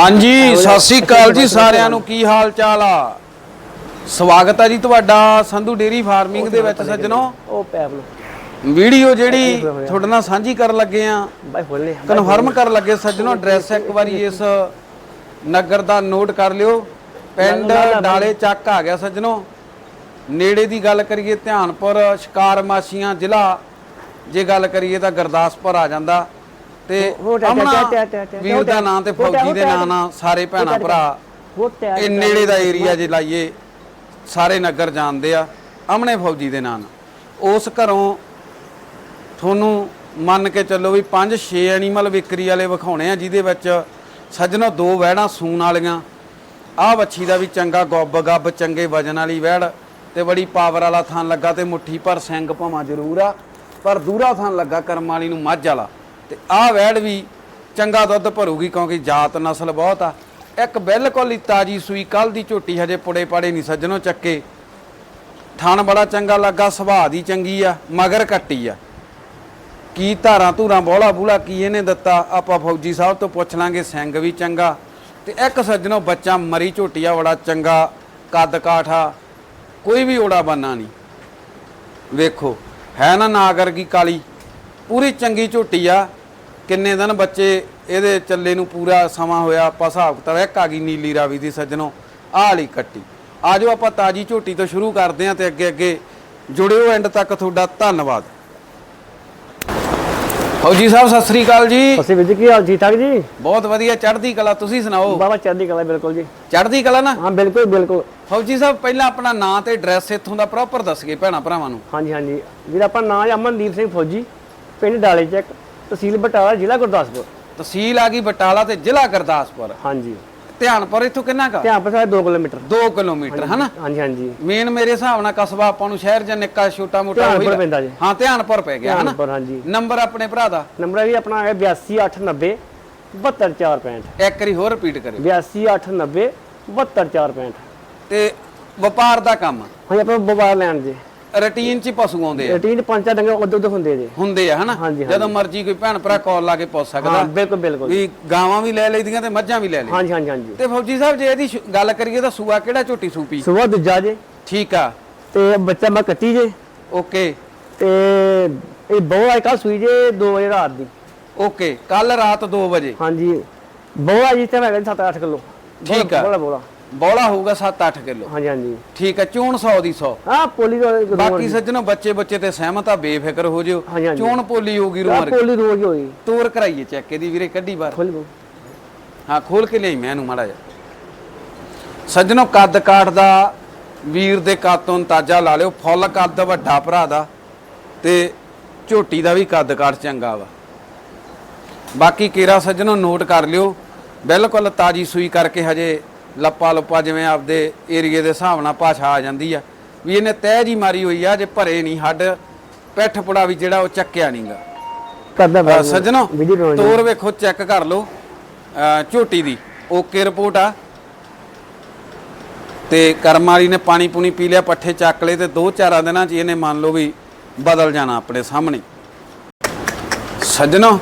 ਹਾਂਜੀ ਸਤਿ ਸ੍ਰੀ ਅਕਾਲ ਜੀ ਸਾਰਿਆਂ ਨੂੰ ਕੀ ਹਾਲ ਚਾਲ ਆ? ਸਵਾਗਤ ਹੈ ਜੀ ਤੁਹਾਡਾ ਸੰਧੂ ਡੇਰੀ ਫਾਰਮਿੰਗ ਦੇ ਵਿੱਚ ਸੱਜਣੋ। ਉਹ ਪੈਪ ਲੋ। ਵੀਡੀਓ ਜਿਹੜੀ ਤੁਹਾਡੇ ਨਾਲ ਸਾਂਝੀ ਕਰਨ ਲੱਗੇ ਆ। ਕਨਫਰਮ ਕਰਨ ਲੱਗੇ ਸੱਜਣੋ ਐਡਰੈਸ ਇੱਕ ਵਾਰੀ ਇਸ ਨਗਰ ਦਾ ਨੋਟ ਕਰ ਲਿਓ। ਪਿੰਡ ਡਾਲੇ ਚੱਕ ਆ ਗਿਆ ਸੱਜਣੋ। ਨੇੜੇ ਦੀ ਗੱਲ ਕਰੀਏ ਧਿਆਨਪੁਰ ਸ਼ਿਕਾਰ ਮਾਸੀਆਂ ਜ਼ਿਲ੍ਹਾ। ਜੇ ਗੱਲ ਕਰੀਏ ਤਾਂ ਗੁਰਦਾਸਪੁਰ ਆ ਜਾਂਦਾ। ਤੇ ਅਮਨਾ ਵੀਰ ਦਾ ਨਾਂ ਤੇ ਫੌਜੀ ਦੇ ਨਾਂ ਨਾਲ ਸਾਰੇ ਭੈਣਾ ਭਰਾ ਇਹ ਨੇੜੇ ਦਾ ਏਰੀਆ ਜੇ ਲਾਈਏ ਸਾਰੇ ਨਗਰ ਜਾਣਦੇ ਆ ਅਮਨੇ ਫੌਜੀ ਦੇ ਨਾਂ ਨਾਲ। ਉਸ ਘਰੋਂ ਤੁਹਾਨੂੰ ਮੰਨ ਕੇ ਚੱਲੋ ਵੀ 5-6 ਐਨੀਮਲ ਵਿਕਰੀ ਵਾਲੇ ਵਿਖਾਉਣੇ ਆ ਜਿਹਦੇ ਵਿੱਚ ਸੱਜਣੋ ਦੋ ਵਹਿੜਾਂ ਸੂਣ ਵਾਲੀਆਂ ਆਹ ਵੱਛੀ ਦਾ ਵੀ ਚੰਗਾ ਗੋਬ ਗੱਬ ਚੰਗੇ ਵਜਨ ਵਾਲੀ ਵਹਿੜ ਤੇ ਬੜੀ ਪਾਵਰ ਵਾਲਾ ਥਣ ਲੱਗਾ ਤੇ ਮੁੱਠੀ ਪਰ ਸਿੰਘ ਭਾਵਾਂ ਜ਼ਰੂਰ ਆ ਪਰ ਦੂਰਾ ਥਣ ਲੱਗਾ ਕਰਮ ਵਾਲੀ ਨੂੰ ਮੱਝ ਵਾਲਾ। ਤੇ ਆਹ ਵਹਿੜ ਵੀ ਚੰਗਾ ਦੁੱਧ ਭਰੂਗੀ ਕਿਉਂਕਿ ਜਾਤ ਨਸਲ ਬਹੁਤ ਆ। ਇੱਕ ਬਿਲਕੁਲ ਹੀ ਤਾਜੀ ਸੂਈ ਕੱਲ ਦੀ ਝੋਟੀ ਹਜੇ ਪੁੜੇ ਪਾੜੇ ਨਹੀਂ ਸੱਜਣੋ ਚੱਕੇ। ਥਣ ਬੜਾ ਚੰਗਾ ਲੱਗਾ, ਸੁਭਾਅ ਦੀ ਚੰਗੀ ਆ, ਮਗਰ ਕੱਟੀ ਆ। ਕੀ ਧਾਰਾਂ ਧੂਰਾਂ ਬੋਲਾ ਬੂਲਾ ਕੀ ਇਹਨੇ ਦਿੱਤਾ, ਆਪਾਂ ਫੌਜੀ ਸਾਹਿਬ ਤੋਂ ਪੁੱਛ ਲਾਂਗੇ, ਸਿੰਘ ਵੀ ਚੰਗਾ। ਤੇ ਇੱਕ ਸੱਜਣੋ ਬੱਚਾ ਮਰੀ ਝੋਟੀਆ ਬੜਾ ਚੰਗਾ, ਕੱਦ ਕਾਠਾ, ਕੋਈ ਵੀ ਓੜਾ ਬੰਨਾ ਨਹੀਂ। ਵੇਖੋ, ਹੈ ਨਾ ਨਾਗਰ ਕੀ ਕਾਲੀ, ਪੂਰੀ ਚੰਗੀ ਝੋਟੀ ਆ। ਕਿੰਨੇ ਦਿਨ ਬੱਚੇ ਇਹਦੇ ਚੱਲੇ ਨੂੰ ਪੂਰਾ ਸਮਾਂ ਹੋਇਆ ਆਪਾਂ ਹਿਸਾਬ ਕਿਤਾਬ ਇੱਕ ਆ ਗਈ ਨੀਲੀ ਰਾਵੀ ਦੀ ਸੱਜਣੋ ਆਹ ਵਾਲੀ ਕੱਟੀ। ਆਜੋ ਆਪਾਂ ਤਾਜੀ ਝੋਟੀ ਤੋਂ ਸ਼ੁਰੂ ਕਰਦੇ ਹਾਂ ਤੇ ਅੱਗੇ ਅੱਗੇ ਜੁੜਿਓ ਐਂਡ ਤੱਕ ਤੁਹਾਡਾ ਧੰਨਵਾਦ। ਫੌਜੀ ਸਾਹਿਬ ਸਤਿ ਸ੍ਰੀ ਅਕਾਲ ਜੀ। ਅਸੀਂ ਵਿੱਚ ਕੀ ਹਾਲ ਠੀਕ ਠਾਕ ਜੀ? ਬਹੁਤ ਵਧੀਆ ਚੜ੍ਹਦੀ ਕਲਾ ਤੁਸੀਂ ਸੁਣਾਓ? ਬਾਬਾ ਚੜ੍ਹਦੀ ਕਲਾ ਬਿਲਕੁਲ ਜੀ। ਚੜ੍ਹਦੀ ਕਲਾ ਨਾ? ਹਾਂ ਬਿਲਕੁਲ ਬਿਲਕੁਲ। ਫੌਜੀ ਸਾਹਿਬ ਪਹਿਲਾਂ ਆਪਣਾ ਨਾਂ ਤੇ ਐਡਰੈਸ ਇੱਥੋਂ ਦਾ ਪ੍ਰੋਪਰ ਦੱਸ ਗਏ ਭੈਣਾ ਭਰਾਵਾਂ ਨੂੰ। ਹਾਂਜੀ ਹਾਂਜੀ। ਵੀਰ ਆਪਣਾ ਨਾਮ ਹੈ ਅਮਨਦੀਪ ਸਿੰਘ ਫੌਜੀ ਪਿੰਡ ਡਾਲੇ ਚੱਕ ਤਹਿਸੀਲ ਬਟਾਲਾ ਜ਼ਿਲ੍ਹਾ ਗੁਰਦਾਸਪੁਰ। ਤਹਿਸੀਲ ਆ ਗਈ ਬਟਾਲਾ ਤੇ ਜ਼ਿਲ੍ਹਾ ਗੁਰਦਾਸਪੁਰ। ਹਾਂਜੀ। ਧਿਆਨਪੁਰ ਇੱਥੋਂ ਕਿੰਨਾ ਕਾ ਧਿਆਨ ਪਸਾ 2 ਕਿਲੋਮੀਟਰ। 2 ਕਿਲੋਮੀਟਰ ਹਨਾ? ਹਾਂਜੀ ਹਾਂਜੀ। ਮੇਨ ਮੇਰੇ ਹਿਸਾਬ ਨਾਲ ਕਸਬਾ ਆਪਾਂ ਨੂੰ ਸ਼ਹਿਰ ਜਾਂ ਨਿੱਕਾ ਛੋਟਾ ਮੋਟਾ ਧਿਆਨਪੁਰ ਪੈਂਦਾ ਜੀ। ਹਾਂ ਧਿਆਨਪੁਰ ਪੈ ਗਿਆ ਹਨਾ? ਧਿਆਨਪੁਰ ਹਾਂਜੀ। ਨੰਬਰ ਆਪਣੇ ਭਰਾ ਦਾ? ਨੰਬਰ ਜੀ ਆਪਣਾ ਹੈ 82890 72465 ਇੱਕ ਵਾਰੀ ਹੋਰ ਰਿਪੀਟ ਕਰਿਓ। 82890 72465 ਤੇ ਵਪਾਰ ਦਾ ਕੰਮ? ਹਾਂਜੀ ਆਪਾਂ ਬਵਾਰ ਲੈਣ ਜੀ। ਰੁਟੀਨ ਚ ਹੀ ਪਸ਼ੂ ਆਉਂਦੇ ਆ। ਰੂਟੀਨ ਪੰਚਾ ਡੰਗੇ ਉਦੋਂ ਉਦੋਂ ਹੁੰਦੇ ਜੀ। ਹੁੰਦੇ ਆ ਹਨਾ? ਹਾਂਜੀ, ਜਦੋਂ ਮਰਜ਼ੀ ਕੋਈ ਭੈਣ ਭਰਾ ਕਾਲ ਲਾ ਕੇ ਪੁੱਛ ਸਕਦਾ। ਹਾਂ ਬਿਲਕੁਲ ਬਿਲਕੁਲ। ਵੀ ਗਾਵਾਂ ਵੀ ਲੈ ਲਈਦੀਆਂ ਤੇ ਮੱਝਾਂ ਵੀ ਲੈ ਲਈ ਹਾਂਜੀ ਹਾਂਜੀ ਹਾਂਜੀ। ਤੇ ਫੌਜੀ ਸਾਹਿਬ ਜੇ ਇਹਦੀ ਸ਼ੁ- ਗੱਲ ਕਰੀਏ ਤਾਂ ਸੂਆ ਕਿਹੜਾ ਝੋਟੀ ਸੂਪੀ? ਸੁਬਾ ਦੂਜਾ ਜੇ। ਠੀਕ ਆ। ਤੇ ਬੱਚਾ ਮੈਂ ਕੱਟੀ ਜੇ। ਓਕੇ। ਤੇ ਇਹ ਬਹੁਤ ਆਈ ਕੱਲ ਸੂਈ ਜੇ 2 ਵਜੇ ਰਾਤ ਦੀ। ਓਕੇ ਕੱਲ ਰਾਤ 2 ਵਜੇ। ਹਾਂਜੀ। ਬਹੁਤ ਆ ਜੀ ਤੇ ਮੈਂ 7-8 ਕਿਲੋ। ਠੀਕ ਆ। ਬੋਲਾ ਬੋਲਾ। ਬੋਲਾ ਹੋਊਗਾ 7-8 ਕਿਲੋ। ਹਾਂਜੀ ਹਾਂਜੀ। ਠੀਕ ਆ ਚੋਣ 100 ਦੀ 100 ਹਾਂ ਪੋਲੀ ਦਾ ਬਾਕੀ ਸੱਜਣੋ ਬੱਚੇ ਬੱਚੇ ਤੇ ਸਹਿਮਤ ਆ ਬੇਫਿਕਰ ਹੋ ਜਿਓ। ਚੋਣ ਪੋਲੀ ਹੋਊਗੀ ਰੂਮਰ ਪੋਲੀ ਰੋਜ਼ ਹੋਈ। ਤੋਰ ਕਰਾਈਏ ਚੈੱਕ ਇਹਦੀ ਵੀਰੇ ਕੱਢੀ ਬਾਹਰ। ਖੋਲ ਬੋ ਹਾਂ ਖੋਲ ਕੇ ਲਈ ਮੈਂ ਇਹਨੂੰ ਮਾੜਾ ਜਿਹਾ। ਸੱਜਣੋ ਕੱਦ ਕਾਠ ਦਾ ਵੀਰ ਦੇ ਕੱਦ ਤੋਂ ਲਾ ਲਿਓ। ਫੁੱਲ ਕੱਦ ਵੱਡਾ ਭਰਾ ਦਾ। ਤੇ ਝੋਟੀ ਦਾ ਵੀ ਕੱਦ ਕਾਠ ਚੰਗਾ ਵਾ। ਬਾਕੀ ਕੇਰਾ ਸੱਜਣੋ ਨੋਟ ਕਰ ਲਿਓ। ਬਿਲਕੁਲ ਤਾਜੀ ਸੂਈ ਕਰਕੇ ਹਜੇ ਲੱਪਾ ਲੱਪਾ ਜਿਵੇਂ ਆਪਦੇ ਏਰੀਏ ਦੇ ਹਿਸਾਬ ਨਾਲ ਭਾਸ਼ਾ ਆ ਜਾਂਦੀ ਆ। ਵੀ ਇਹਨੇ ਤਹਿ ਜੀ ਮਾਰੀ ਹੋਈ ਆ ਜੇ ਭਰੇ ਨਹੀਂ ਹੱਡ ਪਿੱਠ ਪੁੜਾ ਵੀ ਜਿਹੜਾ ਉਹ ਚੱਕਿਆ ਨਹੀਂਗਾ। ਕਰਦਾ ਸੱਜਣੋ ਬਣਾਉਣੀ ਤੋਰ ਵੇਖੋ ਚੈੱਕ ਕਰ ਲਓ। ਝੋਟੀ ਦੀ ਓਕੇ ਰਿਪੋਰਟ ਆ। ਤੇ ਕਰਮ ਵਾਲੀ ਨੇ ਪਾਣੀ ਪੂਣੀ ਪੀ ਲਿਆ ਪੱਠੇ ਚੱਕ ਲਏ ਤੇ ਦੋ ਚਾਰਾਂ ਦਿਨਾਂ 'ਚ ਇਹਨੇ ਮੰਨ ਲਓ ਵੀ ਬਦਲ ਜਾਣਾ ਆਪਣੇ ਸਾਹਮਣੇ। ਸੱਜਣੋ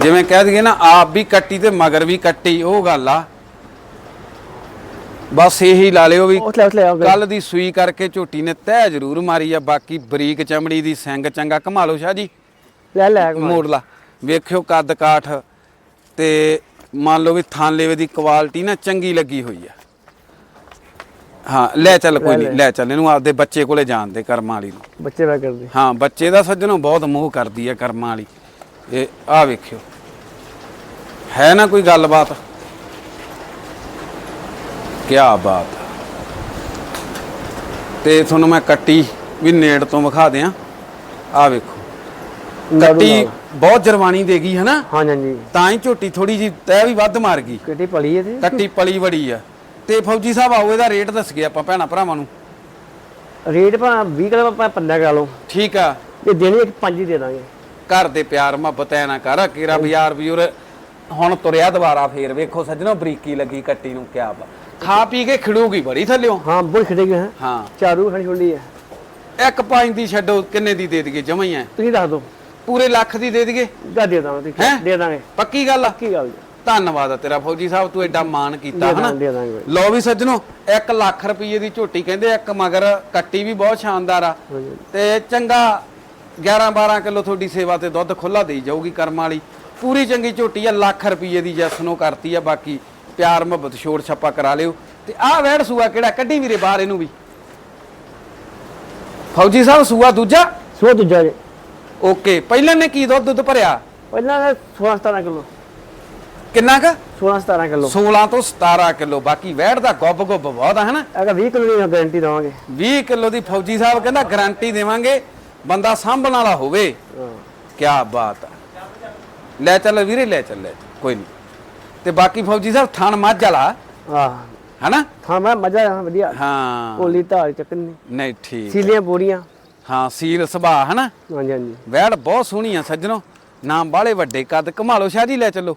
ਜਿਵੇਂ ਕਹਿ ਦਈਏ ਨਾ ਆਪ ਵੀ ਕੱਟੀ ਤੇ ਮਗਰ ਵੀ ਕੱਟੀ ਉਹ ਗੱਲ ਆ। ਬਸ ਇਹੀ ਲਾ ਲਿਓ ਵੀ ਕੱਲ ਦੀ ਸੂਈ ਕਰਕੇ ਝੋਟੀ ਨੇ ਤਹਿ ਜ਼ਰੂਰ ਮਾਰੀ ਆ ਬਾਕੀ ਬਰੀਕ ਚਮੜੀ ਦੀ ਸਿੰਘ ਚੰਗਾ ਕਮਾ ਲਓ ਸ਼ਾਹ ਜੀ। ਲੈ ਲੈ ਕਮਾਲ। ਮੋੜ ਲਾ ਵੇਖਿਓ ਕੱਦ ਕਾਠ ਤੇ ਮੰਨ ਲਓ ਵੀ ਥਾਂਲੇਵੇ ਦੀ ਕੁਆਲਿਟੀ ਨਾ ਚੰਗੀ ਲੱਗੀ ਹੋਈ ਆ। ਹਾਂ ਲੈ ਚੱਲ ਕੋਈ ਨਹੀਂ ਲੈ। ਚੱਲ ਇਹਨੂੰ ਆਪਦੇ ਬੱਚੇ ਕੋਲੇ ਜਾਣ ਦੇ ਕਰਮਾਂ ਵਾਲੀ ਨੂੰ। ਬੱਚੇ ਵਾ ਕਰਦੇ। ਹਾਂ ਬੱਚੇ ਦਾ ਸੱਜਣੋਂ ਬਹੁਤ ਮੋਹ ਕਰਦੀ ਆ ਕਰਮਾਂ ਵਾਲੀ। ਇਹ ਆ ਵੇਖਿਓ। ਹੈ ਨਾ ਕੋਈ ਗੱਲਬਾਤ? ਕੀ ਬਾਤ। ਤੇ ਤੁਹਾਨੂੰ ਮੈਂ ਕੱਟੀ ਵੀ ਨੇੜ ਤੋਂ ਵਿਖਾ ਦਿਆਂ। ਆ ਵੇਖੋ। ਕੱਟੀ ਬਹੁਤ ਜਰਵਾਨੀ ਦੇ ਗਈ ਹੈ ਨਾ ਹਾਂ ਹਾਂਜੀ। ਤਾਂ ਹੀ ਝੋਟੀ ਥੋੜੀ ਜੀ ਤੈ ਵੀ ਵੱਧ ਮਾਰ ਗਈ। ਕਿੱਡੀ ਪਲੀ ਹੈ ਤੇ? ਕੱਟੀ ਪਲੀ ਬੜੀ ਆ। ਤੇ ਫੌਜੀ ਸਾਹਿਬ ਆਓ ਇਹਦਾ ਰੇਟ ਦੱਸ ਗਏ ਆਪਾਂ ਭੈਣਾ ਭਰਾਵਾਂ ਨੂੰ। ਰੇਟ ਪਾ 20 ਕਿਲੋ ਆਪਾਂ 15 ਕਰਾ ਲਓ। ਠੀਕ ਆ। ਇਹ ਦੇਣੀ ਇੱਕ ਪੰਜ ਹੀ ਦੇ ਦਾਂਗੇ। ਘਰ ਦੇ ਪਿਆਰ ਮੁਹੱਬਤ ਐ ਨਾ ਕਰ ਕੇਰਾ ਬਾਜ਼ਾਰ ਬਜ਼ੁਰ ਹੁਣ ਤੁਰਿਆ ਦੁਬਾਰਾ ਫੇਰ ਵੇਖੋ ਸੱਜਣੋ ਬਰੀਕੀ ਲੱਗੀ ਕੱਟੀ ਨੂੰ ਕਿਆ ਬਾ ਖਾ ਪੀ ਕੇ ਖਿੜੂਗੀ ਬੜੀ ਥੱਲਿਓ। ਹਾਂ ਬੁਲ ਖੜੇਗੇ ਹੈ। ਹਾਂ। ਚਾਰੂ ਖੜੀ ਛੁੰਡੀ ਹੈ। ਇੱਕ ਪੰਜ ਦੀ ਛੱਡੋ ਕਿੰਨੇ ਦੀ ਦੇ ਦਈਏ ਜਮਾਂ ਹੀ ਐ ਤੁਸੀਂ ਦੱਸ ਦਿਓ। ਪੂਰੇ ਲੱਖ ਦੀ ਦੇ ਦਈਏ। ਦਾ ਦੇ ਦਾਂਗੇ ਠੀਕ ਹੈਂ? ਹੈ? ਦੇ ਦਾਂਗੇ। ਪੱਕੀ ਗੱਲ ਆ? ਕੀ ਗੱਲ ਜੀ? ਧੰਨਵਾਦ ਆ ਤੇਰਾ ਫੌਜੀ ਸਾਹਿਬ ਤੂੰ ਐਡਾ ਮਾਣ ਕੀਤਾ ਦੇ ਹਨਾ? ਦਾਂਗੇ, ਦੇ ਦਾਂਗੇ ਬਾਈ। ਲਓ ਵੀ ਸੱਜਣੋ 1 ਲੱਖ ਰੁਪਏ ਦੀ ਝੋਟੀ ਕਹਿੰਦੇ ਇੱਕ ਮਗਰ ਕੱਟੀ ਵੀ ਬਹੁਤ ਸ਼ਾਨਦਾਰ ਆ। ਹਾਂਜੀ। ਤੇ ਚੰਗਾ 11 12 ਕਿਲੋ ਤੁਹਾਡੀ ਸੇਵਾ ਤੇ ਦੁੱਧ ਖੁੱਲਾ ਦੇਈ ਜਾਊਗੀ ਕਰਮ ਵਾਲੀ। ਪੂਰੀ ਚੰਗੀ ਝੋਟੀ ਆ ਲੱਖ ਰੁਪਏ ਦੀ ਜੈਸਨੋ ਕਰਤੀ ਆ ਬਾਕੀ ਪਿਆਰ ਮੁਹੱਬਤ ਛੋੜ ਛੱਪਾ ਕਰਾ ਲਿਓ। ਤੇ ਆਹ ਵੈੜ ਸੂਆ ਕਿਹੜਾ? ਕੱਢੀ ਵੀਰੇ ਬਾਹਰ ਇਹਨੂੰ ਵੀ। ਫੌਜੀ ਸਾਹਿਬ ਸੂਆ ਦੂਜਾ? ਸੋ ਦੂਜਾ ਜੇ। ਓਕੇ ਪਹਿਲਾਂ ਨੇ ਕੀ ਦੁੱਧ ਦੁੱਧ ਭਰਿਆ? ਪਹਿਲਾਂ ਤਾਂ 16 17 ਕਿਲੋ। ਕਿੰਨਾ ਕ? 16 17 ਕਿਲੋ। 16 ਤੋਂ 17 ਕਿਲੋ। ਬਾਕੀ ਵੈੜ ਦਾ ਗੁੱਬ ਗੁੱਬ ਬਹੁਤ ਆ ਹਨਾ? ਅਗਾ 20 ਕਿਲੋ ਦੀ ਗਾਰੰਟੀ ਦਵਾਂਗੇ। 20 ਕਿਲੋ ਦੀ ਫੌਜੀ ਸਾਹਿਬ ਕਹਿੰਦਾ ਗਾਰੰਟੀ ਦੇਵਾਂਗੇ। ਬੰਦਾ ਸਾਂਭਣ ਵਾਲਾ ਹੋਵੇ। ਕੀ ਬਾਤ ਆ। ਲੈ ਚੱਲ ਵੀਰੇ ਲੈ ਚੱਲ ਲੈ ਚੱਲ, ਕੋਈ ਨਹੀਂ ਤੇ ਬਾਕੀ ਫੌਜੀ ਸਾਹਿਬ ਥਣ ਮੱਝ ਵਾਲਾ? ਆਹ ਹਨਾ? ਹਾਂ ਮੈਂ ਮਜ਼ਾ ਆ ਵਧੀਆ। ਹਾਂ। ਕੋਲੀ ਧਾਰ ਚੱਕਣੀ ਨਹੀਂ ਠੀਕ ਸੀਲੀਆਂ ਪੂਰੀਆਂ ਹਾਂ ਸੀਲ ਸੁਭਾ ਹਨਾ? ਹਾਂਜੀ ਹਾਂਜੀ। ਵੈੜ ਬਹੁਤ ਸੋਹਣੀ ਆ ਸੱਜਣੋ। ਨਾ ਬਾਲੇ ਵੱਡੇ ਕੱਦ ਕਮਾਲੋ ਸ਼ਾਹ ਜੀ ਲੈ ਚੱਲੋ।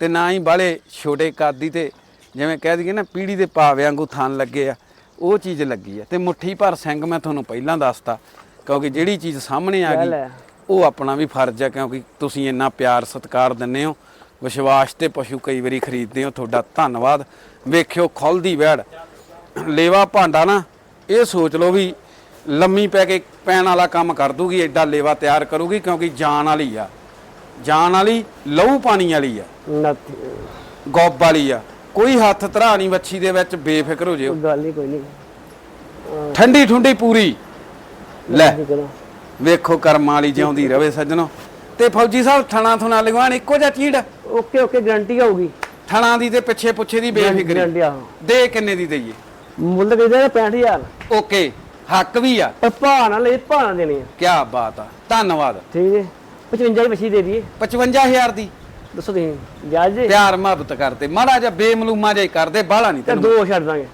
ਤੇ ਨਾ ਹੀ ਬਾਲੇ ਛੋਟੇ ਕੱਦ ਦੀ ਤੇ ਜਿਵੇਂ ਕਹਿ ਦਈਏ ਨਾ ਪੀੜੀ ਦੇ ਪਾਵੇ ਵਾਂਗੂ ਥਣ ਲੱਗੇ ਆ ਉਹ ਚੀਜ਼ ਲੱਗੀ ਆ। ਤੇ ਮੁੱਠੀ ਭਰ ਸਿੰਘ ਮੈਂ ਤੁਹਾਨੂੰ ਪਹਿਲਾਂ ਦੱਸਤਾ ਕਿਉਂਕਿ ਜਿਹੜੀ ਚੀਜ਼ ਸਾਹਮਣੇ ਆ ਗਈ। ਉਹ ਆਪਣਾ ਵੀ ਫਰਜ਼ ਆ ਕਿਉਂਕਿ ਤੁਸੀਂ ਇੰਨਾ ਪਿਆਰ ਸਤਿਕਾਰ ਦਿੰਦੇ ਹੋ। ਵਿਸ਼ਵਾਸ ਤੇ ਪਸ਼ੂ ਕਈ ਵਾਰੀ ਖਰੀਦਦੇ ਹੋ ਤੁਹਾਡਾ ਧੰਨਵਾਦ। ਵੇਖਿਓ ਖੁੱਲਦੀ ਵੈੜ ਲੇਵਾ ਭਾਂਡਾ ਨਾ ਇਹ ਸੋਚ ਲਓ ਵੀ ਲੰਮੀ ਪੈ ਕੇ ਪੈਣ ਵਾਲਾ ਕੰਮ ਕਰ ਦੂਗੀ ਐਡਾ ਲੇਵਾ ਤਿਆਰ ਕਰੂਗੀ ਕਿਉਂਕਿ ਜਾਨ ਵਾਲੀ ਆ। ਜਾਨ ਵਾਲੀ ਲਹੂ ਪਾਣੀ ਵਾਲੀ ਆ। ਗੋਬ ਵਾਲੀ ਆ। ਕੋਈ ਹੱਥ ਧਰਾ ਨਹੀਂ ਵੱਛੀ ਦੇ ਵਿੱਚ ਬੇਫਿਕਰ ਹੋ ਜਿਓ। ਗੱਲ ਨਹੀਂ ਕੋਈ ਨਹੀਂ। ਠੰਡੀ ਠੁੰਡੀ ਪੂਰੀ। ਲੈ ਵੇਖੋ ਕਰਮਾਂ ਵਾਲੀ ਜਿਉਂਦੀ ਰਵੇ ਸੱਜਣੋ। ਤੇ ਫੌਜੀ ਸਾਹਿਬ ਥਣਾ ਥਣਾ ਲਗਵਾਣ ਇੱਕੋ ਜਿਹਾ ਚੀੜ? ਓਕੇ ਓਕੇ ਗਾਰੰਟੀ ਹੋਊਗੀ ਥਣਾ ਦੀ ਤੇ ਪਿੱਛੇ ਪੁੱਛੇ ਦੀ ਬੇਫਿਕਰੀ। ਦੇ ਕਿੰਨੇ ਦੀ ਦਈਏ? ਮੁੱਲ ਕਹਿੰਦੇ 65000 ਓਕੇ ਹੱਕ ਵੀ ਆ। ਪਰ ਭਾਅ ਨਾਲ ਇਹ ਭਾਅ ਦੇਣੀ ਆ। ਕੀ ਬਾਤ ਆ। ਧੰਨਵਾਦ। ਠੀਕ ਹੈ। 55 ਦੀ ਮੱਛੀ ਦੇ ਦਈਏ। 55000 ਦੀ। ਦੱਸੋ ਤੁਸੀਂ ਜਾਇਜ਼ ਜੀ। ਪਿਆਰ ਮੁਹੱਬਤ ਕਰਦੇ। ਮਾੜਾ ਜਿਹਾ ਬੇਮਲੂਮਾ ਜਿਹਾ ਕਰਦੇ ਬਾਹਲਾ ਨਹੀਂ ਤੇ ਦੋ ਛੱਡ ਦਾਂਗੇ।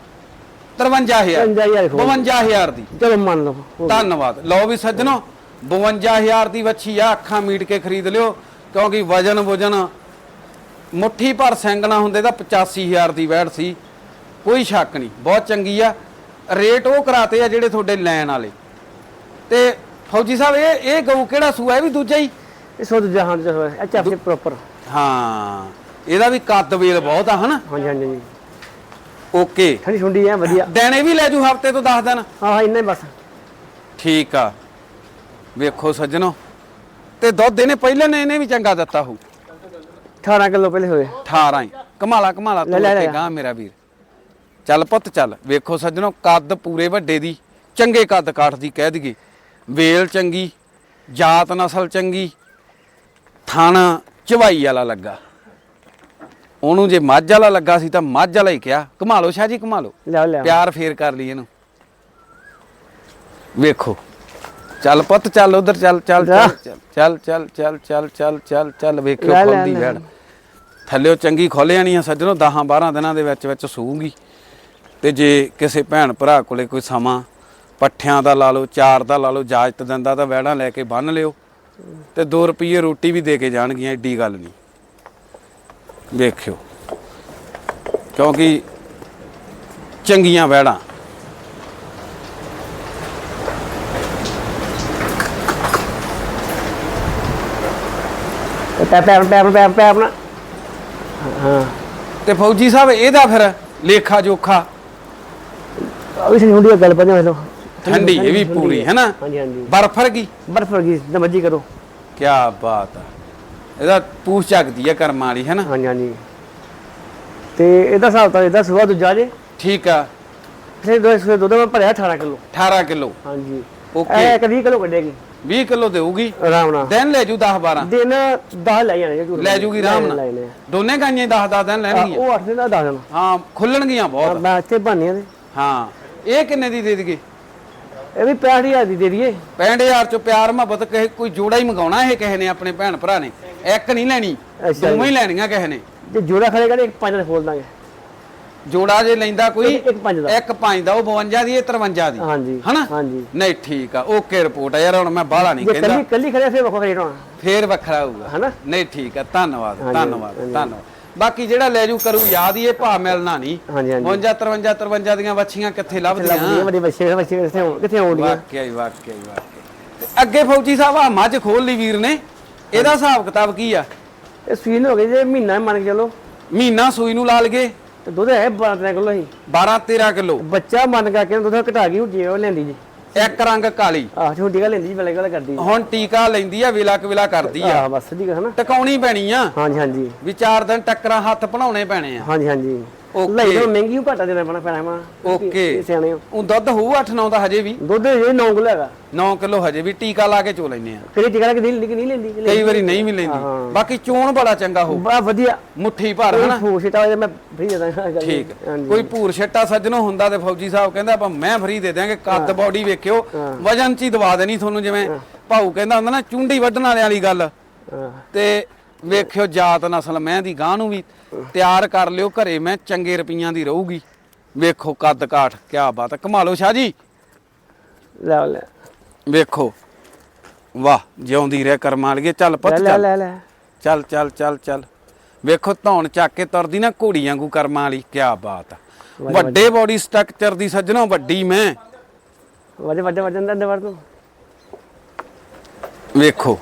53000 55000 ਖੋ 52000 ਦੀ। ਚਲੋ ਮੰਨ ਲਓ। ਧੰਨਵਾਦ। ਲਓ ਵੀ ਸੱਜਣੋ 52000 ਦੀ ਵੱਛੀ ਆ ਅੱਖਾਂ ਮੀਟ ਕੇ ਖਰੀਦ ਲਿਓ ਕਿਉਂਕਿ ਵਜਨ ਵਜਨ ਮੁੱਠੀ ਭਰ ਸੈਂਗਣਾ ਹੁੰਦੇ ਤਾਂ 85000 ਦੀ ਵੈੜ ਸੀ। ਕੋਈ ਸ਼ੱਕ ਨਹੀਂ ਬਹੁਤ ਚੰਗੀ ਆ। ਰੇਟ ਉਹ ਕਰਾਤੇ ਆ ਜਿਹੜੇ ਤੁਹਾਡੇ ਲੈਣ ਵਾਲੇ। ਤੇ ਫੌਜੀ ਸਾਹਿਬ ਇਹ ਇਹ ਗਊ ਕਿਹੜਾ ਸੂਆ? ਵੀ ਦੂਜਾ ਹੀ? ਇਹ ਸੋ ਦੂਜਾ ਹਾਂ ਜੋ ਹੈ ਐਚ ਐਫ ਪ੍ਰੋਪਰ ਹਾਂ ਇਹਦਾ ਵੀ ਕੱਦ ਵੇਲ ਬਹੁਤ ਆ ਹਨਾ? ਹਾਂਜੀ ਹਾਂਜੀ ਓਕੇ। ਠੰਡੀ ਠੁੰਡੀ ਹੈ ਵਧੀਆ। ਦੇਣੇ ਵੀ ਲੈ ਜੂ ਹਫ਼ਤੇ ਤੋਂ 10 ਦਿਨ? ਹਾਂ ਹਾਂ ਇੰਨਾ ਬਸ। ਠੀਕ ਆ। ਵੇਖੋ ਸੱਜਣੋ। ਤੇ ਦੁੱਧ ਇਹਨੇ ਪਹਿਲਾਂ ਨੇ ਇਹਨੇ ਵੀ ਚੰਗਾ ਦਿੱਤਾ ਹੋਊ। 18 ਕਿਲੋ ਪਹਿਲੇ ਹੋਏ। 18 ਹੀ। ਕਮਾਲਾ ਕਮਾਲਾ ਤੂੰ ਲੈ। ਗਾਂ ਮੇਰਾ ਵੀਰ। ਚੱਲ ਪੁੱਤ ਚੱਲ। ਵੇਖੋ ਸੱਜਣੋ ਕੱਦ ਪੂਰੇ ਵੱਡੇ ਦੀ ਚੰਗੇ ਕੱਦ ਕਾਠ ਦੀ ਕਹਿ ਦਈਏ। ਵੇਲ ਚੰਗੀ ਜਾਤ ਨਸਲ ਚੰਗੀ ਥਣ ਚਵਾਈ ਵਾਲਾ ਲੱਗਾ। ਉਹਨੂੰ ਜੇ ਮੱਝ ਵਾਲਾ ਲੱਗਾ ਸੀ ਤਾਂ ਮੱਝ ਵਾਲਾ ਹੀ ਕਿਹਾ। ਘੁਮਾ ਲਓ ਸ਼ਾਹ ਜੀ ਲਿਆਓ ਪਿਆਰ ਫੇਰ ਕਰ ਲਈ ਇਹਨੂੰ। ਵੇਖੋ। ਚੱਲ ਪੁੱਤ ਚੱਲ ਉਧਰ ਚੱਲ ਚੱਲ। ਚੱਲ ਚੱਲ ਚੱਲ ਚੱਲ ਚੱਲ ਚੱਲ ਚੱਲ ਚੱਲ ਵੇਖਿਓ ਖੁੱਲਦੀ। ਵੈੜ ਥੱਲਿਓ ਚੰਗੀ ਖੋਲਿਆ ਨਹੀਂ ਆ ਸੱਜਣੋ 10 12 ਦਿਨਾਂ ਦੇ ਵਿੱਚ ਵਿੱਚ ਸੂਗੀ ਤੇ ਜੇ ਕਿਸੇ ਭੈਣ ਭਰਾ ਕੋਲੇ ਕੋਈ ਸਮਾਂ ਪੱਠਿਆਂ ਦਾ ਲਾ ਲਓ ਚਾਰ ਦਾ ਲਾ ਲਓ ਇਜਾਜ਼ਤ ਦਿੰਦਾ ਤਾਂ ਵੈੜਾਂ ਲੈ ਕੇ ਬੰਨ ਲਿਓ। ਤੇ 2 ਰੁਪਏ ਰੋਟੀ ਵੀ ਦੇ ਕੇ ਜਾਣਗੀਆਂ ਏਡੀ ਗੱਲ ਨਹੀਂ। ਵੇਖਿਓ। ਕਿਉਂਕਿ ਚੰਗੀਆਂ ਵੈੜਾਂ ਪੈਪ ਪੈਪ ਪੈਪ ਪੈਪ ਪੈਪ ਨਾ ਹਾਂ। ਤੇ ਫੌਜੀ ਸਾਹਿਬ ਇਹਦਾ ਫਿਰ ਲੇਖਾ ਜੋਖਾ? ਉਹ ਵੀ ਠੰਡੀ ਹੈ ਗੱਲ ਪਤਾ ਮੈਨੂੰ ਠੰਡੀ ਇਹ ਵੀ ਪੂਰੀ ਹੈ ਨਾ ਹਾਂਜੀ ਹਾਂਜੀ। ਬਰਫ ਵਰਗੀ? ਬਰਫ ਵਰਗੀ ਜਿੱਦਾਂ ਮਰਜ਼ੀ ਕਰੋ। ਕੀ ਬਾਤ ਆ। ਇਹਦਾ ਪੂਛ ਚੱਕਦੀ ਹੈ ਕਰਮਾਂ ਵਾਲੀ ਹੈ ਨਾ ਹਾਂਜੀ ਹਾਂਜੀ। ਤੇ ਇਹਦਾ ਹਿਸਾਬ ਤਾਂ ਇਹਦਾ ਸੁਆ ਦੂਜਾ ਜੇ। ਠੀਕ ਆ। ਫਿਰ ਦੋ ਸਵੇਰ ਦੁੱਧ ਮੈਂ ਭਰਿਆ 18 ਕਿਲੋ। 18 ਕਿਲੋ। ਹਾਂਜੀ। Okay. ਇਹ ਇੱਕ 20 ਕਿਲੋ ਕੱਢੇਗੀ। 20 ਕਿਲੋ ਦੇਊਗੀ। ਆਰਾਮ ਨਾਲ। ਦਿਨ ਲੈ ਜੂ 10 12 ਦਿਨ 10 ਲੈ ਜਾਣੇ ਜੇ ਝੂਠ ਲੈ ਜੂਗੀ ਆਰਾਮ ਨਾਲ। ਦੋਨੇ ਗਾਈਆਂ 10 10 ਦਿਨ ਲੈਣਗੀਆਂ। ਉਹ 8 ਦਿਨ ਦਾ 10 ਦਿਨ। ਹਾਂ ਖੁੱਲਣਗੀਆਂ ਬਹੁਤ। ਮੈਂ ਇੱਥੇ ਭਾਨੀਆਂ ਦੇ ਹਾਂ ਇਹ ਕਿੰਨੇ ਦੀ ਦੇ ਦਈਏ? ਇਹ ਵੀ 65000 ਦੀ ਦੇ ਦਈਏ। 65000 ਚੋਂ ਪਿਆਰ ਮੁਹੱਬਤ ਕਿਸੇ ਕੋਈ ਜੋੜਾ ਹੀ ਮੰਗਾਉਣਾ ਇਹ ਕਿਸੇ ਨੇ ਆਪਣੇ ਭੈਣ ਭਰਾ ਨੇ। ਇੱਕ ਨਹੀਂ ਲੈਣੀ ਦੋਵੇਂ ਹੀ ਲੈਣੀਆਂ ਕਿਸੇ ਨੇ। ਜੇ ਜੋੜਾ ਖੜੇਗਾ ਇੱਕ ਪੰਜ ਦਾ ਖੋਲ ਦਾਂਗੇ। ਜੋੜਾ ਜੇ ਲੈਂਦਾ ਕੋਈ ਇੱਕ- ਪੰਜ ਦਾ। ਇੱਕ ਪੰਜ ਦਾ ਉਹ 52 ਦੀ ਇਹ 53 ਦੀ। ਹਾਂਜੀ ਹਨਾ? ਹਾਂਜੀ। ਨਹੀਂ ਠੀਕ ਆ ਓਕੇ ਰਿਪੋਰਟ ਆ ਯਾਰ ਹੁਣ ਮੈਂ ਬਾਹਲਾ ਨਹੀਂ ਜੇ ਕਹਿੰਦਾ। ਕੱਲੀ ਕੱਲੀ ਖੜਿਆ ਫਿਰ ਵੱਖੋ ਰੇਟ ਹੋਣਾ। ਫੇਰ ਵੱਖਰਾ ਹੋਊਗਾ। ਹਨਾ? ਨਹੀਂ ਠੀਕ ਆ ਧੰਨਵਾਦ ਧੰਨਵਾਦ। ਧੰਨਵਾਦ। ਬਾਕੀ ਜਿਹੜਾ ਲੈ ਜੂ ਕਰੂ ਯਾਦ ਹੀ ਇਹ ਭਾ ਮਿਲਣਾ ਨਹੀਂ। ਹਾਂਜੀ ਹਾਂਜੀ। 52 53 53 ਦੀਆਂ ਵੱਛੀਆਂ ਕਿੱਥੇ ਲੱਭਦੀ ਲੱਭਦੀਆਂ? ਵੱਡੀ ਬੱਚੇ ਬੱਚੇ ਕਿੱਥੇ ਕਿੱਥੇ ਆਉਂਦੀਆਂ ਵਾਕਿਆ ਹੀ ਵਾਕਿਆ ਹੀ ਵਾਕਿਆ ਅੱਗੇ ਫੌਜੀ ਸਾਹਿਬ ਆ ਮੱਝ ਖੋਲ ਲਈ ਵੀਰ ਨੇ। ਇਹਦਾ ਹਿਸਾਬ ਕਿਤਾਬ ਕੀ ਆ? ਇਹ ਸਵੀਨ ਹੋ ਗਈ ਜੇ ਮਹੀਨਾ ਮੰਨ ਕੇ ਚਲੋ। ਮਹੀਨਾ ਸੂਈ ਨੂੰ ਲਾ ਲਗੇ ਤੇ ਦੁੱਧ ਹੈ 12 ਕਿਲੋ ਹੀ। 12 13 ਕਿਲੋ। ਬੱਚਾ ਮੰਨ ਕੇ ਕਿ ਦੁੱਧ ਘਟਾ ਗਈ ਹੁੰਦੀ ਉਹ ਲੈਂਦੀ ਜੀ। ਇੱਕ ਰੰਗ ਕਾਲੀ। ਆਹ ਛੋਟੀ ਗੱਲ ਲੈਂਦੀ ਜੀ ਬਲੇ ਗੱਲ ਕਰਦੀ ਹੁਣ ਟੀਕਾ ਲੈਂਦੀ ਆ ਵੇਲਾ ਕਵੇਲਾ ਕਰਦੀ ਆ। ਆਹ ਬਸ ਠੀਕ ਹੈ ਨਾ ਟਿਕਾਉਣੀ ਪੈਣੀ ਆ। ਹਾਂਜੀ ਹਾਂਜੀ। ਵੀ ਚਾਰ ਦਿਨ ਟੱਕਰਾਂ ਹੱਥ ਬਣਾਉਣੇ ਪੈਣੇ ਆ। ਹਾਂਜੀ ਹਾਂਜੀ। Okay. ਲਈ ਤਾਂ ਮਹਿੰਗੀ ਉਹ ਘਟਾ ਦੇਣਾ ਪੈਣਾ ਪੈਣਾ ਵਾ। ਓਕੇ। ਸਿਆਣੇ ਹੋ। ਉਹ ਦੁੱਧ ਹੋਊ 8-9 ਦਾ ਹਜੇ ਵੀ? ਦੁੱਧ ਜੇ 9 ਕਿਲੋ ਹੈਗਾ। 9 ਕਿਲੋ ਹਜੇ ਵੀ ਟੀਕਾ ਲਾ ਕੇ ਚੋ ਲੈਨੇ ਆ। ਕਿਹੜੀ ਟਿਕਾ ਕਿ ਨਹੀਂ ਨਹੀਂ ਲੈਂਦੀ। ਕਈ ਵਾਰੀ ਨਹੀਂ ਵੀ ਲੈਂਦੀ। ਹਾਂ। ਬਾਕੀ ਚੋਣ ਬੜਾ ਚੰਗਾ ਹੋਊ। ਬੜਾ ਵਧੀਆ। ਮੁੱਠੀ ਭਰ ਹਨਾ? ਫੋਸ਼ ਤਾਂ ਮੈਂ ਫਰੀ ਦੇ ਦਾਂਗਾ। ਗੱਲ ਠੀਕ। ਹਾਂਜੀ। ਕੋਈ ਭੂਰ ਛੱਟਾ ਸੱਜਣੋ ਹੁੰਦਾ ਤੇ ਫੌਜੀ ਸਾਹਿਬ ਕਹਿੰਦਾ ਆਪਾਂ ਮੈਂ ਫਰੀ ਦੇ ਦਿਆਂਗੇ ਕੱਦ ਬਾਡੀ ਵੇਖਿਓ ਵਜਨ ਚ ਹੀ ਦਵਾ ਦੇਣੀ ਤੁਹਾਨੂੰ ਜਿਵੇਂ ਭਾਊ ਕਹਿੰਦਾ ਹੁੰਦਾ ਨਾ ਚੁੰਡੀ ਵੱਢਣ ਵਾਲਿਆਂ ਵਾਲੀ ਗੱਲ। ਹਾਂ। ਤੇ ਵੇਖਿਓ ਜਾਤ ਨਸਲ ਮੈਂ ਦੀ ਗਾਂ ਨੂੰ ਵੀ ਤਿਆਰ ਕਰ ਲਿਓ ਘਰੇ ਮੈਂ ਚੰਗੇ ਰੁਪਈਆਂ ਦੀ ਰਹੂਗੀ। ਵੇਖੋ ਕੱਦ ਕਾਠ ਕਿਆ ਬਾਤ ਹੈ। ਕਮਾ ਲਓ ਸ਼ਾਹ ਜੀ। ਲੈ ਲੈ। ਵੇਖੋ। ਵਾਹ ਜਿਉਂਦੀ ਰਹਿ ਕਰਮਾਂ ਵਾਲੀਏ। ਚੱਲ ਪੁੱਤ ਚੱਲ। ਲੈ ਲੈ। ਚੱਲ ਚੱਲ ਚੱਲ ਚੱਲ। ਵੇਖੋ ਧੌਣ ਚੱਕ ਕੇ ਤੁਰਦੀ ਨਾ ਘੋੜੀ ਵਾਂਗੂ ਕਰਮਾਂ ਵਾਲੀ। ਕਿਆ ਬਾਤ ਆ ਵੱਡੇ ਬੋਡੀ ਸਟਰਕਚਰ ਦੀ ਸੱਜਣੋ ਵੱਡੀ ਮੈਂ। ਵਜੇ ਵਜੇ ਵਜਨ ਦਾ ਅੰਦਰ ਤੋਂ ਵੇਖੋ।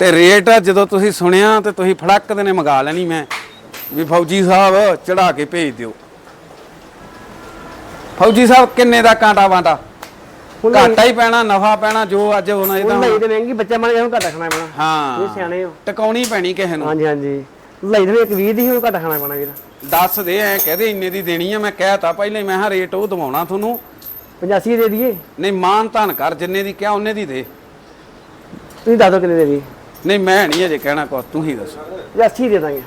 ਤੇ ਰੇਟ ਜਦੋਂ ਤੁਸੀਂ ਸੁਣਿਆ ਤੇ ਤੁਸੀਂ ਫੜਕ ਦੇ ਨੇ ਮੰਗਾ ਲੈਣੀ ਮੈਂ ਵੀ ਫੌਜੀ ਸਾਹਿਬ ਚੜਾ ਕੇ ਭੇਜ ਦਿਓ। ਫੌਜੀ ਸਾਹਿਬ ਕਿੰਨੇ ਦਾ ਕਾਂਟਾ ਵਾਂਟਾ? ਘਾਟਾ ਹੀ ਪੈਣਾ ਨਫਾ ਪੈਣਾ ਜੋ ਅੱਜ ਹੋਣਾ ਇਹਦਾ ਲਈ ਤੇ ਮਹਿੰਗੀ ਬੱਚਾ ਕੇ ਹੁਣ ਘਟਾ ਖਾਣਾ ਪੈਣਾ। ਹਾਂ ਇਹ ਸਿਆਣੇ ਹੋ। ਟਿਕਾਉਣੀ ਪੈਣੀ ਕਿਸੇ ਨੂੰ। ਹਾਂਜੀ ਹਾਂਜੀ। ਲਈ ਤੇ ਇੱਕ 20 ਦੀ ਹੁਣ ਘਟਾ ਖਾਣਾ ਪੈਣਾ ਵੀਰ। ਦੱਸ ਦੇ ਐ ਕਹਦੇ ਇੰਨੇ ਦੀ ਦੇਣੀ ਆ ਮੈਂ ਕਹਿਤਾ ਪਹਿਲੇ ਮੈਂ ਹਾਂ ਰੇਟ ਉਹ ਦਵਾਉਣਾ ਤੁਹਾਨੂੰ। 85 ਦੇ ਦਈਏ। ਨਹੀਂ ਮਾਨ ਧਨ ਕਰ ਜਿੰਨੇ ਦੀ ਕਿਹਾ ਉਹਨੇ ਦੀ ਦੇ। ਤੁਸੀਂ ਦੱਸ ਦਿਓ ਕਿੰਨੇ ਦੇ ਦੀ ਨਹੀਂ ਮੈਂ ਨਹੀਂ ਅਜੇ ਕਹਿਣਾ ਕੋ ਤੂੰ ਹੀ ਦੱਸ। 80 ਦੇ ਦਾਂਗੇ।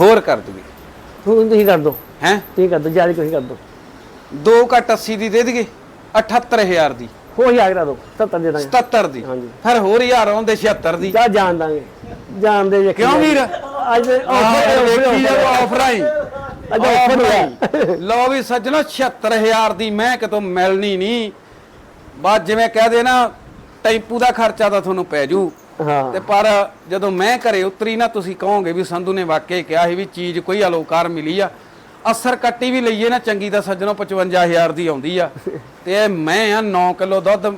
ਹੋਰ ਕਰ ਦੂਗੀ ਹੁਣ ਤੁਸੀਂ ਕਰ ਦਿਓ ਹੈ? ਤੁਸੀਂ ਕਰ ਦਿਓ ਜ਼ਿਆਦਾ ਤੁਸੀਂ ਕਰ ਦਿਓ 2 ਘੱਟ 80 ਦੀ ਦੇ ਦਈਏ 78000 ਦੀ। ਹੋ ਹੀ ਕਰਾ ਦਿਓ 70 ਦੇ ਦਾਂਗੇ। 77 ਦੀ। ਹਾਂਜੀ। ਫਿਰ ਹੋਰ ਹਜ਼ਾਰ ਆਉਂਦੇ 76 ਦੀ। ਜਾ ਜਾਣ ਦਾਂਗੇ। ਜਾਣ ਦੇ ਵੇਖੀ ਕਿਉਂ ਵੀਰ? ਅੱਜ ਦੇ ਆਹ ਵੇਖੀ ਜਾਓ ਆਫਰ ਆਈ। ਅੱਜ offer ਹੋਇਆ। ਲਓ ਵੀ ਸੱਜਣੋ 76000 ਦੀ ਮੈਂ ਕਿਤੋਂ ਮਿਲਣੀ ਨਹੀਂ। ਬਾਅਦ ਜਿਵੇਂ ਕਹਦੇ ਨਾ ਟੈਂਪੂ ਦਾ ਖਰਚਾ ਤਾਂ ਤੁਹਾਨੂੰ ਪੈ ਜੂ। ਹਾਂ। ਤੇ ਪਰ ਜਦੋਂ ਮੈਂ ਘਰੇ ਉਤਰੀ ਨਾ ਤੁਸੀਂ ਕਹੋਗੇ ਵੀ ਸੰਧੂ ਨੇ ਵਾਕਿਆ ਕਿਹਾ ਸੀ ਵੀ ਚੀਜ਼ ਕੋਈ ਅਲੋਕਾਰ ਮਿਲੀ ਆ। ਅਸਰ ਕੱਟੀ ਵੀ ਲਈਏ ਨਾ ਚੰਗੀ ਤਾਂ ਸੱਜਣੋ 55000 ਦੀ ਆਉਂਦੀ ਆ। ਤੇ ਇਹ ਮੈਂ ਆ 9 ਕਿਲੋ ਦੁੱਧ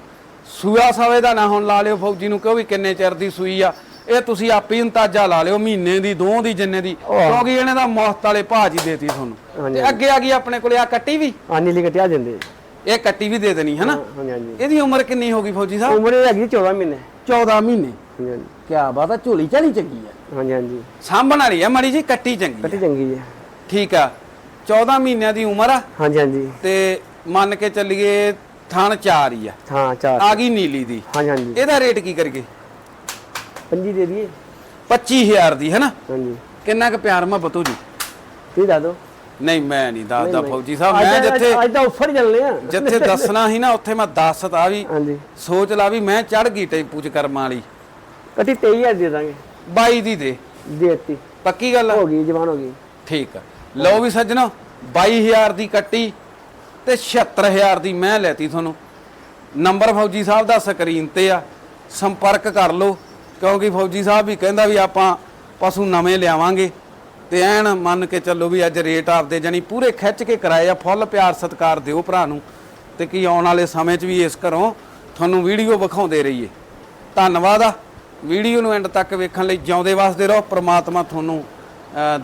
ਸੂਆ ਸਾਵੇ ਦਾ ਨਾ ਹੁਣ ਲਾ ਲਿਓ ਫੌਜੀ ਨੂੰ ਕਿਉਂ ਵੀ ਕਿੰਨੇ ਚਿਰ ਦੀ ਸੂਈ ਆ। ਇਹ ਤੁਸੀਂ ਆਪੇ ਹੀ ਅੰਦਾਜ਼ਾ ਲਾ ਲਿਓ ਮਹੀਨੇ ਦੀ ਦੋ ਦੀ ਜਿੰਨੇ ਦੀ। ਕਿਉਂਕਿ ਇਹਨੇ ਦਾ ਮੁਫਤ ਵਾਲੇ ਭਾਜ ਹੀ ਦੇਤੀ ਤੁਹਾਨੂੰ। ਹਾਂਜੀ। ਤੇ ਅੱਗੇ ਆ ਗਈ ਆਪਣੇ ਕੋਲੇ ਆ ਕੱਟੀ ਵੀ? ਆ ਨੀਲੀ ਕਟਿਆ ਦਿੰਦੇ ਇਹ ਕੱਟੀ ਵੀ ਦੇ ਦੇਣੀ ਹਨਾ? ਹਾਂਜੀ ਹਾਂਜੀ। ਇਹਦੀ ਉਮਰ ਕਿੰਨੀ ਹੋ ਗਈ ਫੌਜੀ ਸਾਹਿਬ? ਉਮਰ ਇਹ ਹੈਗੀ 14 ਮਹੀਨੇ। 14 ਮਹੀਨੇ। ਕਿਆ ਬਾਤ ਆ ਝੋਲੀ ਝਾਲੀ ਚੰਗੀ ਆ। ਹਾਂਜੀ ਹਾਂਜੀ। ਸਾਂਭਣ ਵਾਲੀ ਆ ਮਾੜੀ ਜੀ ਕੱਟੀ ਚੰਗੀ ਆ। ਕੱਟੀ ਚੰਗੀ ਜੀ ਠੀਕ ਆ 14 ਮਹੀਨਿਆਂ ਦੀ ਉਮਰ ਆ। ਹਾਂਜੀ ਹਾਂਜੀ। ਤੇ ਮੰਨ ਕੇ ਚੱਲੀਏ ਥਣ ਚਾਰ ਹੀ ਆ। ਹਾਂ ਚਾਰ। ਆ ਗਈ ਨੀਲੀ ਦੀ। ਹਾਂਜੀ ਹਾਂਜੀ। ਇਹਦਾ ਰੇਟ ਕੀ ਕਰੀਏ? ਪੰਜੀ ਦੇ ਦਈਏ। 25000 ਦੀ ਹੈਨਾ? ਹਾਂਜੀ। ਕਿੰਨਾ ਕੁ ਪਿਆਰ ਮੁਹੱਬਤ ਹੋ ਜੀ? ਤੁਸੀਂ ਦੱਸ ਦਿਓ। ਨਹੀਂ ਮੈਂ ਨਹੀਂ ਦੱਸਦਾ ਨਹੀਂ, ਫੌਜੀ ਸਾਹਿਬ ਅੱਜ- ਮੈਂ ਅੱਜ- ਜਿੱਥੇ ਅੱਜ ਤਾਂ ਆਫਰ ਚੱਲਨੇ ਆ। ਜਿੱਥੇ ਦੱਸਣਾ ਸੀ ਨਾ ਉੱਥੇ ਮੈਂ ਦੱਸਤਾ ਵੀ ਹਾਂਜੀ। ਸੋਚ ਲਾ ਵੀ ਮੈਂ ਚੜ ਗਈ ਟੈਂਪੂ ਚ ਕਰਮਾਂ ਵਾਲੀ। ਕੱਟੀ 23000 ਦੇ ਦਾਂਗੇ। 22 ਦੀ ਦੇ। ਦੇਤੀ। ਪੱਕੀ ਗੱਲ ਆ? ਹੋ ਗਈ ਜਵਾਨ ਹੋ ਗਈ। ਠੀਕ ਆ। ਲਓ ਵੀ ਸੱਜਣੋ 22000 ਦੀ ਕੱਟੀ ਤੇ 76000 ਦੀ ਮੈਂ ਲੈਤੀ ਤੁਹਾਨੂੰ। ਨੰਬਰ ਫੌਜੀ ਸਾਹਿਬ ਦਾ ਸਕਰੀਨ ਤੇ ਆ। ਸੰਪਰਕ ਕਰ ਲਓ ਕਿਉਂਕਿ ਫੌਜੀ ਸਾਹਿਬ ਵੀ ਕਹਿੰਦਾ ਵੀ ਆਪਾਂ ਪਸ਼ੂ ਨਵੇਂ ਲਿਆਵਾਂਗੇ। ਤੇ ਐਨ ਮੰਨ ਕੇ ਚੱਲੋ ਵੀ ਅੱਜ ਰੇਟ ਆਪਦੇ ਜਾਨੀ ਪੂਰੇ ਖਿੱਚ ਕੇ ਕਰਾਏ ਆ। ਫੁੱਲ ਪਿਆਰ ਸਤਿਕਾਰ ਦਿਓ ਭਰਾ ਨੂੰ। ਤੇ ਕੀ ਆਉਣ ਵਾਲੇ ਸਮੇਂ 'ਚ ਵੀ ਇਸ ਘਰੋਂ ਤੁਹਾਨੂੰ ਵੀਡੀਓ ਵਿਖਾਉਂਦੇ ਰਹੀਏ। ਧੰਨਵਾਦ ਆ। ਵੀਡੀਓ ਨੂੰ ਐਂਡ ਤੱਕ ਵੇਖਣ ਲਈ ਜਿਉਂਦੇ ਵਸਦੇ ਰਹੋ। ਪ੍ਰਮਾਤਮਾ ਤੁਹਾਨੂੰ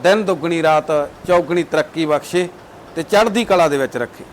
ਦਿਨ ਦੁੱਗਣੀ ਰਾਤ ਚੌਗਣੀ ਤਰੱਕੀ ਬਖਸ਼ੇ ਤੇ ਚੜ੍ਹਦੀ ਕਲਾ ਦੇ ਵਿੱਚ ਰੱਖੇ।